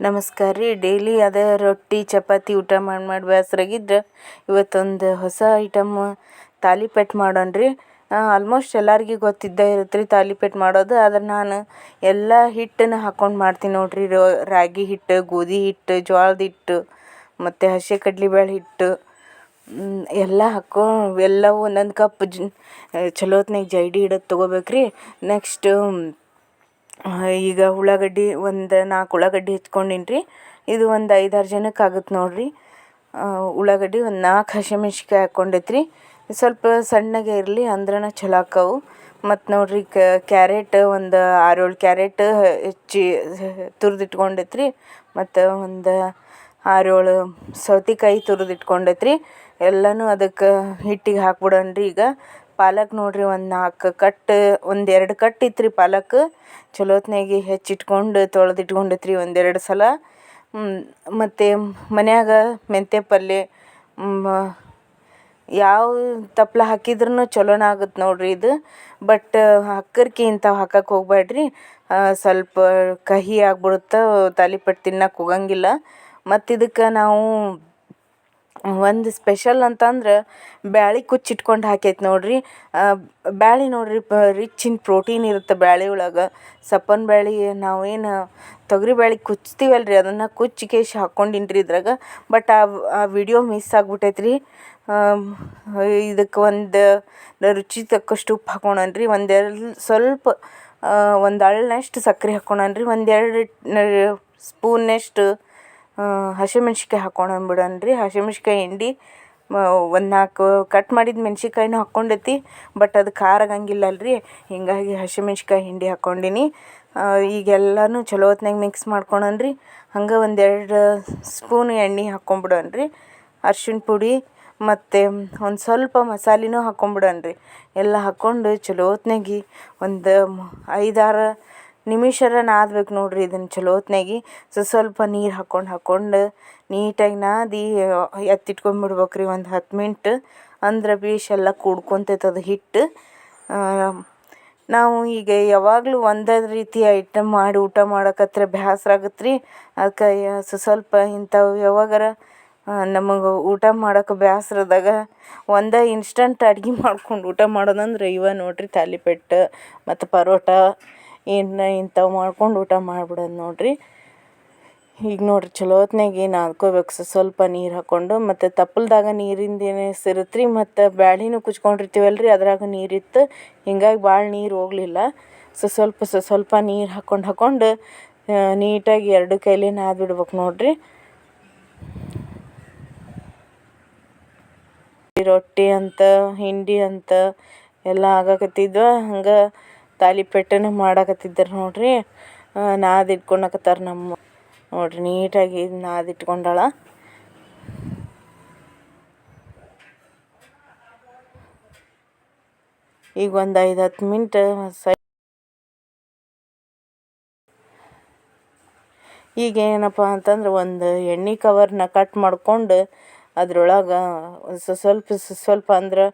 ನಮಸ್ಕಾರ ರೀ. ಡೈಲಿ ಅದೇ ರೊಟ್ಟಿ, ಚಪಾತಿ, ಊಟ ಮಾಡಿ ಮಾಡಿ ಬೇಸರಾಗಿದ್ರೆ ಇವತ್ತೊಂದು ಹೊಸ ಐಟಮ್ ತಾಲಿಪೆಟ್ ಮಾಡೋಣ ರೀ. ಆಲ್ಮೋಸ್ಟ್ ಎಲ್ಲರಿಗೆ ಗೊತ್ತಿದ್ದೇ ಇರುತ್ತೆ ರೀ ತಾಲಿಪೆಟ್ ಮಾಡೋದು. ಆದ್ರೆ ನಾನು ಎಲ್ಲ ಹಿಟ್ಟನ್ನು ಹಾಕ್ಕೊಂಡು ಮಾಡ್ತೀನಿ ನೋಡಿರಿ. ರಾಗಿ ಹಿಟ್ಟು, ಗೋಧಿ ಹಿಟ್ಟು ಜೋಳದ ಹಿಟ್ಟು, ಮತ್ತು ಹಸಿ ಕಡ್ಲೆಬೇಳೆ ಹಿಟ್ಟು ಎಲ್ಲ ಹಾಕೋ, ಎಲ್ಲವೂ ಒಂದೊಂದು ಕಪ್ ಜ್ ಚಲೋತ್ನಾಗ ಜೈಡಿ ಹಿಡಿದು ಹಿಡದು ತೊಗೋಬೇಕು ರೀ ನೆಕ್ಸ್ಟು ಈಗ ಉಳ್ಳಾಗಡ್ಡಿ ಒಂದು ನಾಲ್ಕು ಉಳ್ಳಾಗಡ್ಡಿ ಹೆಚ್ಕೊಂಡೀನಿ ರೀ ಇದು ಒಂದು ಐದಾರು ಜನಕ್ಕೆ ಆಗುತ್ತೆ ನೋಡಿರಿ. ಉಳ್ಳಾಗಡ್ಡಿ ಒಂದು ನಾಲ್ಕು ಹಸಿಮೆಣ್ಸಿಕಾಯಿ ಹಾಕ್ಕೊಂಡೈತ್ರಿ ಸ್ವಲ್ಪ ಸಣ್ಣಗೆ ಇರಲಿ ಅಂದ್ರನ ಚಲೋ ಆಕ್ಕವು. ಮತ್ತು ನೋಡಿರಿ ಕ್ಯಾರೆಟ್ ಒಂದು ಆರೇಳು ಕ್ಯಾರೆಟ್ ಹೆಚ್ಚಿ ತುರಿದಿಟ್ಕೊಂಡೈತ್ರಿ. ಮತ್ತು ಒಂದು ಆರೇಳು ಸೌತೆಕಾಯಿ ತುರಿದಿಟ್ಕೊಂಡೈತ್ರಿ. ಎಲ್ಲನೂ ಅದಕ್ಕೆ ಹಿಟ್ಟಿಗೆ ಹಾಕ್ಬಿಡೋಣ ರೀ ಈಗ. ಪಾಲಕ್ ನೋಡಿರಿ, ಒಂದು ನಾಲ್ಕು ಕಟ್ಟು ಒಂದು ಎರಡು ಕಟ್ಟು ಇತ್ತು ರೀ ಪಾಲಕ್. ಚಲೋತ್ನಾಗಿ ಹೆಚ್ಚಿಟ್ಕೊಂಡು, ತೊಳೆದಿಟ್ಕೊಂಡಿತ್ರಿ ಒಂದೆರಡು ಸಲ. ಮತ್ತು ಮನ್ಯಾಗ ಮೆಂತ್ಯ ಪಲ್ಯ ಯಾವ ತಪ್ಲು ಹಾಕಿದ್ರೂ ಚಲೋನ ಆಗುತ್ತೆ ನೋಡಿರಿ ಇದು. ಬಟ್ ಹಕ್ಕರ್ಕಿ ಇಂಥವು ಹಾಕಕ್ಕೆ ಹೋಗ್ಬೇಡ್ರಿ ಸ್ವಲ್ಪ ಕಹಿ ಆಗ್ಬಿಡುತ್ತೆ ತಾಲಿಪಟ್ಟು ತಿನ್ನಕ್ಕೆ ಹೋಗಂಗಿಲ್ಲ. ಮತ್ತು ಇದಕ್ಕೆ ನಾವು ಒಂದು ಸ್ಪೆಷಲ್ ಅಂತಂದ್ರೆ ಬ್ಯಾಳಿ ಕುಚ್ಚಿಟ್ಕೊಂಡು ಹಾಕೈತೆ ನೋಡಿರಿ. ಬ್ಯಾಳಿ ನೋಡಿರಿ, ಪ ರಿಚ್ ಇನ್ ಪ್ರೋಟೀನ್ ಇರುತ್ತೆ ಬ್ಯಾಳಿ ಒಳಗೆ. ಸಪ್ಪನ ಬ್ಯಾಳಿ ನಾವೇನು ತೊಗರಿ ಬ್ಯಾಳಿ ರೀ ಅದನ್ನು ಕುಚ್ಚಿ ಕೇಶ್ ಹಾಕ್ಕೊಂಡಿನ್ರಿ ಇದ್ರಾಗ. ಬಟ್ ಆ ವಿಡಿಯೋ ಮಿಸ್ ಆಗ್ಬಿಟ್ಟೈತೆ ರೀ ಇದಕ್ಕೆ ಒಂದು ರುಚಿ ತಕ್ಕಷ್ಟು ಉಪ್ಪು ಹಾಕ್ಕೊಳನ್ ರೀ ಒಂದೆರಡು ಸ್ವಲ್ಪ ಒಂದು ಅಳ್ಳನಷ್ಟು ಸಕ್ಕರೆ ಹಾಕ್ಕೊಳನ್ ರೀ ಒಂದೆರಡು ಸ್ಪೂನಷ್ಟು ಹಸಿಮೆಣ್ಸಿನ್ಕಾಯಿ ಹಾಕ್ಕೊಂಡ್ ಬಿಡೋಣ ರೀ ಹಸಿಮೆಣ್ಸಿಕಾಯಿ ಹಿಂಡಿ ಒಂದು ನಾಲ್ಕು ಕಟ್ ಮಾಡಿದ ಮೆಣ್ಸಿನ್ಕಾಯಿನೂ ಹಾಕ್ಕೊಂಡೈತಿ ಬಟ್ ಅದು ಖಾರ ಆಗಂಗಿಲ್ಲ ರೀ ಹೀಗಾಗಿ ಹಸಿಮೆಣ್ಸಿಕಾಯಿ ಹಿಂಡಿ ಹಾಕ್ಕೊಂಡಿನಿ ಈಗೆಲ್ಲನೂ ಚಲೋ ಹೊತ್ನಾಗ ಮಿಕ್ಸ್ ಮಾಡ್ಕೊಳನ್ರಿ. ಹಂಗೆ ಒಂದೆರಡು ಸ್ಪೂನ್ ಎಣ್ಣೆ ಹಾಕ್ಕೊಂಬಿಡೋಣ ರೀ ಅರ್ಶಿಣ ಪುಡಿ ಮತ್ತು ಒಂದು ಸ್ವಲ್ಪ ಮಸಾಲೆನೂ ಹಾಕ್ಕೊಂಬಿಡೋಣ ರೀ ಎಲ್ಲ ಹಾಕ್ಕೊಂಡು ಚಲೋ ಹೊತ್ನಾಗಿ ಒಂದು ಐದಾರು ನಿಮಿಷರ ನಾದ್ಬೇಕು ನೋಡ್ರಿ ಇದನ್ನು ಚಲೋತ್ನಾಗಿ. ಸೊ ಸ್ವಲ್ಪ ನೀರು ಹಾಕ್ಕೊಂಡು ಹಾಕ್ಕೊಂಡು ನೀಟಾಗಿ ನಾದಿ ಎತ್ತಿಟ್ಕೊಂಡ್ಬಿಡ್ಬೇಕು ರೀ ಒಂದು ಹತ್ತು ಮಿನಿಟ್. ಅಂದ್ರೆ ಬೇಷ್ ಎಲ್ಲ ಹಿಟ್ಟು. ನಾವು ಈಗ ಯಾವಾಗಲೂ ಒಂದೇ ರೀತಿ ಐಟಮ್ ಮಾಡಿ ಊಟ ಮಾಡಕತ್ರ ಬೇಸ್ರ ಆಗತ್ತೆ ರೀ ಅದಕ್ಕೆ ಸ್ವಲ್ಪ ಇಂಥವು ಯಾವಾಗಾರ ನಮಗೆ ಊಟ ಮಾಡೋಕೆ ಬೇಸ್ರದಾಗ ಒಂದೇ ಇನ್ಸ್ಟಂಟ್ ಅಡ್ಗೆ ಮಾಡ್ಕೊಂಡು ಊಟ ಮಾಡೋದಂದ್ರೆ ಇವ ನೋಡಿರಿ ತಾಲಿಪೆಟ್ಟು ಮತ್ತು ಪರೋಟ. ಇನ್ನು ಇಂಥವು ಮಾಡ್ಕೊಂಡು ಊಟ ಮಾಡ್ಬಿಡೋದು ನೋಡಿರಿ. ಈಗ ನೋಡಿರಿ ಚಲೋ ಏನು ನಾದ್ಕೋಬೇಕು ಸ್ವಲ್ಪ ನೀರು ಹಾಕ್ಕೊಂಡು ಮತ್ತು ತಪ್ಪಲ್ದಾಗ ನೀರಿಂದ ಏನು ಇರುತ್ತೆ ರೀ ಮತ್ತು ಬ್ಯಾಳಿನೂ ಕುಚ್ಕೊಂಡಿರ್ತೀವಲ್ಲ ರೀ ಅದ್ರಾಗ ನೀರಿತ್ತು. ಹಿಂಗಾಗಿ ಭಾಳ ನೀರು ಹೋಗಲಿಲ್ಲ. ಸೊ ಸ್ವಲ್ಪ ಸ್ವಲ್ಪ ನೀರು ಹಾಕ್ಕೊಂಡು ಹಾಕ್ಕೊಂಡು ನೀಟಾಗಿ ಎರಡು ಕೈಲಿ ನಾದ್ಬಿಡ್ಬೇಕು ನೋಡಿರಿ. ರೊಟ್ಟಿ ಅಂತ, ಹಿಂಡಿ ಅಂತ ಎಲ್ಲ ಆಗಕತ್ತಿದ್ವ. ಹಂಗೆ ತಾಲಿಪೆಟ್ಟನ್ನು ಮಾಡಕತ್ತಿದ್ದಾರೆ ನೋಡ್ರಿ. ನಾದಿ ಇಟ್ಕೊಳಕತ್ತಾರ ನಮ್ಮ ನೋಡ್ರಿ, ನೀಟಾಗಿ ಇಟ್ಕೊಂಡಾಳ. ಈಗ ಒಂದು ಐದು ಹತ್ತು ಮಿನಿಟ್ ಸೈ ಈಗ ಏನಪ್ಪ ಅಂತಂದ್ರೆ ಒಂದು ಎಣ್ಣೆ ಕವರ್ನ ಕಟ್ ಮಾಡ್ಕೊಂಡು ಅದ್ರೊಳಗೆ ಸ್ವಲ್ಪ ಸ್ವಲ್ಪ ಅಂದ್ರೆ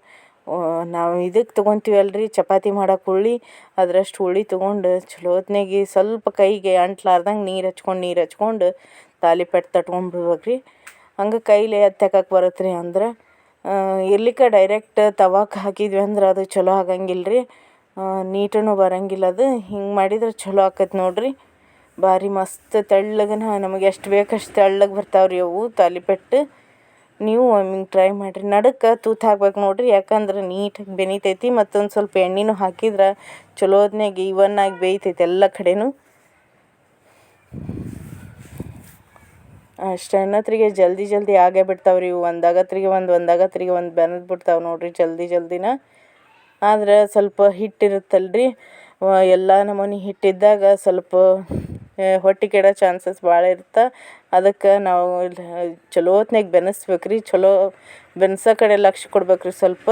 ನಾವು ಇದಕ್ಕೆ ತೊಗೊತೀವಲ್ಲ ರೀ ಚಪಾತಿ ಮಾಡೋಕ್ಕೆ ಹುಳಿ, ಅದರಷ್ಟು ಹುಳಿ ತೊಗೊಂಡು ಚಲೋ ಹೊತ್ನಾಗೆ ಸ್ವಲ್ಪ ಕೈಗೆ ಅಂಟ್ಲಾರ್ದಂಗೆ ನೀರು ಹಚ್ಕೊಂಡು ನೀರು ಹಚ್ಕೊಂಡು ತಾಲಿಪಟ್ಟು ತಟ್ಕೊಂಡ್ಬಿಡ್ಬೇಕು ರೀ ಹಂಗೆ ಕೈಲೇ ಎತ್ತಾಕಕ್ಕೆ ಬರುತ್ತೆ ರೀ ಅಂದ್ರೆ ಇರ್ಲಿಕ್ಕೆ ಡೈರೆಕ್ಟ್ ತವಾಕ್ಕೆ ಹಾಕಿದ್ವಿ ಅಂದ್ರೆ ಅದು ಚಲೋ ಆಗಂಗಿಲ್ಲ ರೀ ನೀಟೂ ಬರಂಗಿಲ್ಲ ಅದು, ಹಿಂಗೆ ಮಾಡಿದ್ರೆ ಚಲೋ ಆಕೈತೆ ನೋಡಿರಿ. ಭಾರಿ ಮಸ್ತ್ ತೆಳ್ಳಗನ ನಮಗೆ ಎಷ್ಟು ಬೇಕಷ್ಟು ತೆಳ್ಳಗೆ ಬರ್ತಾವ್ರಿ ಅವು ತಾಲಿಪಟ್ಟು ನೀವು ಒಮ್ಮೆ ಟ್ರೈ ಮಾಡಿರಿ. ನಡುಕ್ಕೆ ತೂತು ಹಾಕ್ಬೇಕು ನೋಡಿರಿ. ಯಾಕಂದ್ರೆ ನೀಟಾಗಿ ಬೆನಿತೈತಿ ಮತ್ತೊಂದು ಸ್ವಲ್ಪ ಎಣ್ಣೆನೂ ಹಾಕಿದ್ರೆ ಚಲೋ ಈವನ್ ಆಗಿ ಬೇಯ್ತೈತಿ ಎಲ್ಲ ಕಡೆನೂ. ಅಷ್ಟೇ ಅನ್ನತ್ರಿಗೆ ಜಲ್ದಿ ಜಲ್ದಿ ಆಗೇ ಬಿಡ್ತಾವ್ರಿ ಇವು. ಒಂದು ಒಂದಾಗತ್ರಿಗೆ ಒಂದು ಒಂದು ಆಗತ್ರಿಗೆ ಒಂದು ಬೆನದ್ ಬಿಡ್ತಾವೆ ನೋಡಿರಿ ಜಲ್ದಿ ಜಲ್ದಿನ. ಆದ್ರೆ ಸ್ವಲ್ಪ ಹಿಟ್ಟಿರುತ್ತಲ್ಲ ರೀ ಎಲ್ಲ ನಮೂನಿ ಹಿಟ್ಟಿದ್ದಾಗ ಸ್ವಲ್ಪ ಹೊಟ್ಟೆ ಕೆಡೋ ಚಾನ್ಸಸ್ ಭಾಳ ಇರುತ್ತೆ? ಅದಕ್ಕೆ ನಾವು ಚಲೋ ಹೊತ್ನಾಗ ಬೆನಸ್ಬೇಕು ರೀ ಚಲೋ ಬೆನ್ಸೋ ಕಡೆ ಲಕ್ಷ ಕೊಡ್ಬೇಕು ರೀ ಸ್ವಲ್ಪ.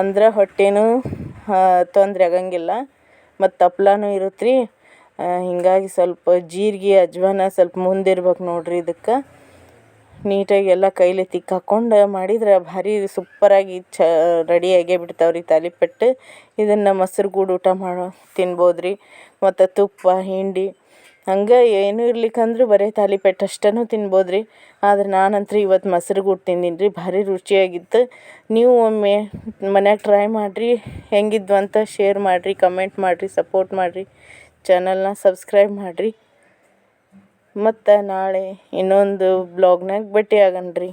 ಅಂದ್ರೆ ಹೊಟ್ಟೆನೂ ತೊಂದರೆ ಆಗಂಗಿಲ್ಲ. ಮತ್ತು ತಪ್ಲಾನು ಇರುತ್ತೆ ರೀ ಹೀಗಾಗಿ ಸ್ವಲ್ಪ ಜೀರಿಗೆ, ಅಜ್ವಾನ ಸ್ವಲ್ಪ ಮುಂದಿರ್ಬೇಕು ನೋಡ್ರಿ ಇದಕ್ಕೆ. ನೀಟಾಗಿ ಎಲ್ಲ ಕೈಲಿ ತಿಕ್ಕ ಹಾಕ್ಕೊಂಡು ಮಾಡಿದ್ರೆ ಭಾರಿ ಸೂಪರಾಗಿ ಚ ಆಗೇ ಬಿಡ್ತಾವೆ ರೀ ತಾಲಿಪಟ್ಟು. ಇದನ್ನು ಮೊಸ್ರು ಗೂಡು ಊಟ ಮಾಡೋ ತಿನ್ಬೋದು ರೀ ಮತ್ತು ತುಪ್ಪ, ಹಿಂಡಿ ಹಂಗೆ ಏನೂ ಇರ್ಲಿಕ್ಕಂದ್ರೆ ಬರೀ ತಾಲಿಪೆಟ್ಟು ಅಷ್ಟೂ ತಿನ್ಬೋದು ರೀ ಆದ್ರೆ ನಾನಂತೂ ಇವತ್ತು ಮೊಸ್ರು ಗೂಟ್ ತಿಂದೀನಿ ರೀ ಭಾರಿ ರುಚಿಯಾಗಿತ್ತು. ನೀವು ಒಮ್ಮೆ ಮನ್ಯಾಗ ಟ್ರೈ ಮಾಡಿರಿ, ಹೆಂಗಿದ್ವು ಅಂತ ಶೇರ್ ಮಾಡಿರಿ ಕಮೆಂಟ್ ಮಾಡಿರಿ ಸಪೋರ್ಟ್ ಮಾಡಿರಿ. ಚಾನಲ್ನ ಸಬ್ಸ್ಕ್ರೈಬ್ ಮಾಡಿರಿ. ಮತ್ತು ನಾಳೆ ಇನ್ನೊಂದು ಬ್ಲಾಗ್ನಾಗ ಭೇಟಿ ಆಗನ್ರಿ